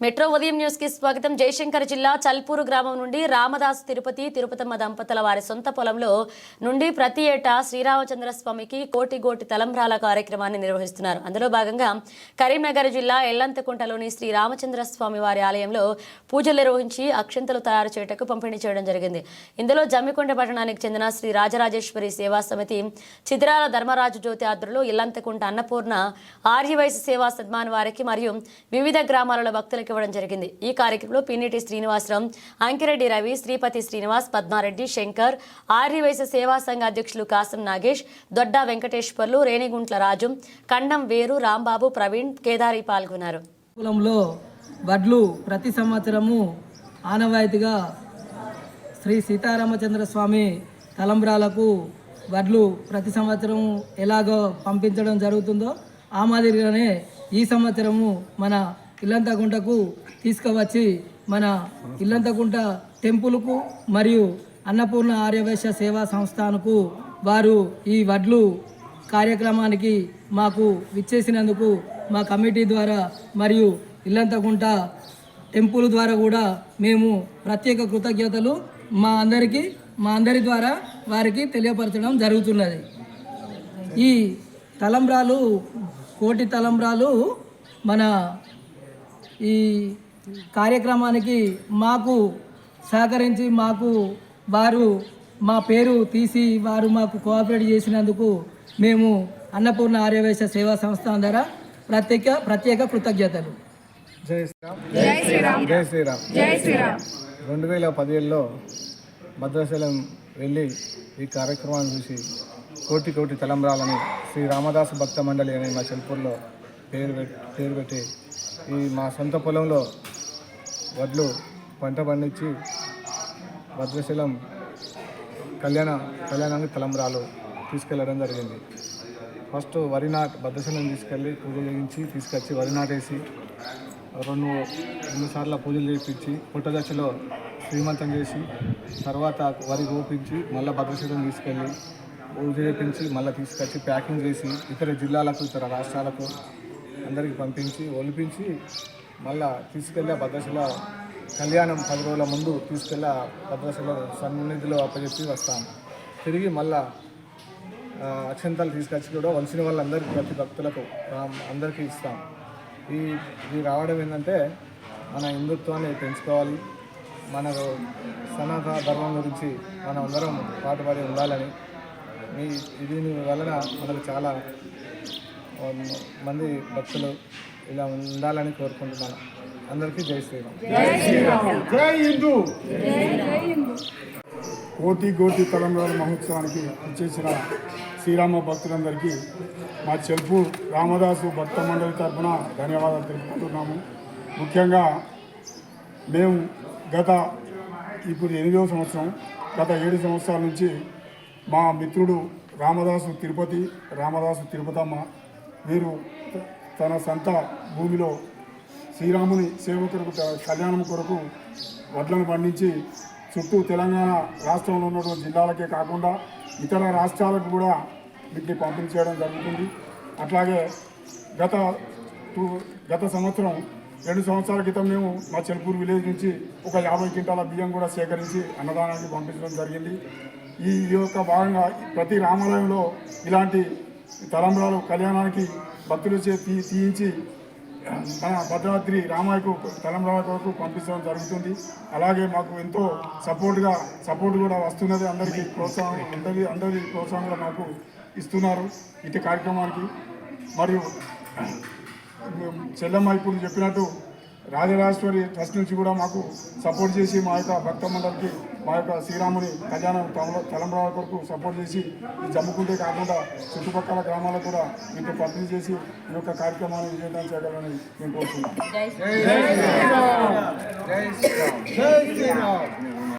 Metro ఉదయం న్యూస్కి స్వాగతం. జయశంకర్ జిల్లా చల్పూరు గ్రామం నుండి రామదాస్ తిరుపతి తిరుపతమ్మ దంపతుల వారి సొంత పొలంలో నుండి ప్రతి ఏటా శ్రీరామచంద్ర స్వామికి కోటి గోటి తలంబ్రాల కార్యక్రమాన్ని నిర్వహిస్తున్నారు. అందులో భాగంగా కరీంనగర్ జిల్లా ఎల్లంతకుంటలోని శ్రీ రామచంద్ర స్వామి వారి ఆలయంలో పూజలు నిర్వహించి అక్షంతలు తయారు చేయటకు పంపిణీ చేయడం జరిగింది. ఇందులో జమ్మికొండ పట్టణానికి చెందిన శ్రీ రాజరాజేశ్వరి సేవా సమితి చిత్రాల ధర్మరాజు జ్యోతి ఆధ్వర్యంలో ఇల్లంతకుంట అన్నపూర్ణ ఆర్యవైశ్య సేవా సద్మాన్ వారికి మరియు వివిధ గ్రామాలలో భక్తులకు ఇవ్వడం జరిగింది. ఈ కార్యక్రమంలో పిన్నిటి శ్రీనివాసరావు అంకిరెడ్డి రవి శ్రీపతి శ్రీనివాస్ పద్మారెడ్డి శంకర్ ఆర్యవైశ్య సేవా సంఘ అధ్యక్షులు కాసం నాగేష్ దొడ్డా వెంకటేశ్వర్లు రేణిగుంట్ల రాజు కండం వేరు రాంబాబు ప్రవీణ్ కేదారి పాల్గొన్నారు. కులంలో వడ్లు ప్రతి సంవత్సరము ఆనవాయితీగా శ్రీ సీతారామచంద్ర స్వామి తలంబ్రాలకు వడ్లు ప్రతి సంవత్సరం ఎలాగో పంపించడం జరుగుతుందో ఆ మాదిరిగానే ఈ సంవత్సరము మన ఇల్లంతకుంటకు తీసుకువచ్చి మన ఇల్లంతకుంట టెంపుల్కు మరియు అన్నపూర్ణ ఆర్యవైశ్య సేవా సంస్థానకు వారు ఈ వడ్లు కార్యక్రమానికి మాకు విచ్చేసినందుకు మా కమిటీ ద్వారా మరియు ఇల్లంతకుంట టెంపుల్ ద్వారా కూడా మేము ప్రత్యేక కృతజ్ఞతలు మా అందరికీ మా అందరి ద్వారా వారికి తెలియపరచడం జరుగుతున్నది. ఈ తలంబ్రాలు కోటి తలంబ్రాలు మన ఈ కార్యక్రమానికి మాకు సహకరించి మాకు వారు మా పేరు తీసి వారు మాకు కోఆపరేట్ చేసినందుకు మేము అన్నపూర్ణ ఆర్యవైశ్య సేవా సంస్థ ద్వారా ప్రత్యేక ప్రత్యేక కృతజ్ఞతలు. జై శ్రీరామ్. జై శ్రీరామ్. జై శ్రీరామ్. జై శ్రీరామ్. రెండు వేల పదిహేడులో భద్రాచలం వెళ్ళి ఈ కార్యక్రమాన్ని చూసి కోటి కోటి తలంబ్రాలని శ్రీ రామదాస్ భక్త మండలి అనే మా చెల్పూర్లో పేరు పెట్ పేరు పెట్టి ఈ మా సొంత పొలంలో వడ్లు పంట పండించి భద్రశీలం కళ్యాణ కళ్యాణానికి తలంబ్రాలు తీసుకెళ్ళడం జరిగింది. ఫస్ట్ వరి నాట్ భద్రశీలం తీసుకెళ్ళి పూజ చేయించి తీసుకొచ్చి వరి నాటేసి రెండు రెండు సార్లు పూజలు చేయించి పుట్టదశలో శ్రీమంతం చేసి తర్వాత వరి గోపించి మళ్ళీ భద్రశీలం తీసుకెళ్ళి పూజ చేయించి మళ్ళీ తీసుకొచ్చి ప్యాకింగ్ చేసి ఇతర జిల్లాలకు ఇతర రాష్ట్రాలకు అందరికి పంపించి ఒలిపించి మళ్ళా తీసుకెళ్ళి ఆ కళ్యాణం పది రోజుల ముందు తీసుకెళ్ళి ఆ సన్నిధిలో అప్పచెప్పి వస్తాం తిరిగి మళ్ళా అక్షంతాలు తీసుకొచ్చి కూడా వలసిన వాళ్ళందరికీ ప్రతి భక్తులకు అందరికీ ఇస్తాం. ఈ ఇది రావడం ఏంటంటే మన హిందుత్వాన్ని పెంచుకోవాలి. మన సనాతన ధర్మం గురించి మనం అందరం పాటుపడి ఉండాలని. మీ దీని వలన మనకు చాలా మంది భక్తులు ఇలా ఉండాలని కోరుకుంటున్నాను. అందరికీ జై శ్రీరామ్. కోటి కోటి తలంబ్రాల మహోత్సవానికి వచ్చేసిన శ్రీరామ భక్తులందరికీ మా చెల్పు రామదాసు భక్త మండలి తరఫున ధన్యవాదాలు తెలుపుకుంటున్నాము. ముఖ్యంగా మేము గత ఇప్పుడు ఎనిమిదవ సంవత్సరం గత ఏడు సంవత్సరాల నుంచి మా మిత్రుడు రామదాసు తిరుపతి రామదాసు తిరుపతమ్మ వీరు తన సొంత భూమిలో శ్రీరాముని సేవ కొరకు కళ్యాణం కొరకు వడ్లను పండించి చుట్టూ తెలంగాణ రాష్ట్రంలో ఉన్నటువంటి జిల్లాలకే కాకుండా ఇతర రాష్ట్రాలకు కూడా వీటిని పంపిణీ చేయడం జరుగుతుంది. అట్లాగే గత టూ గత సంవత్సరం రెండు సంవత్సరాల క్రితం మేము మా చెల్పూర్ విలేజ్ నుంచి ఒక యాభై క్వింటాల బియ్యం కూడా సేకరించి అన్నదానానికి పంపించడం జరిగింది. ఈ ఈ యొక్క భాగంగా ప్రతి రామాలయంలో ఇలాంటి తలంబ్రాలు కళ్యాణానికి భక్తులు చే తీ తీయించి మన భద్రాద్రి రామాయకు తలంబ్రాల వరకు పంపించడం జరుగుతుంది. అలాగే మాకు ఎంతో సపోర్ట్గా సపోర్ట్ కూడా వస్తున్నది అందరికీ ప్రోత్సాహం అందరి అందరి ప్రోత్సాహం కూడా మాకు ఇస్తున్నారు ఇటు కార్యక్రమానికి. మరియు చెల్లమ్మ ఇప్పుడు చెప్పినట్టు రాజరాజేశ్వరి ట్రస్ట్ నుంచి కూడా మాకు సపోర్ట్ చేసి మా యొక్క భక్త మండలికి మా యొక్క శ్రీరాముని కళ్యాణం తల తలంబ్రాల కొరకు సపోర్ట్ చేసి ఈ జమ్ముకుంటే కాకుండా చుట్టుపక్కల గ్రామాలకు కూడా వీటిని పంపిణీ చేసి ఈ యొక్క కార్యక్రమాన్ని విజయవంతం చేయగలని మేము కోరుతున్నాం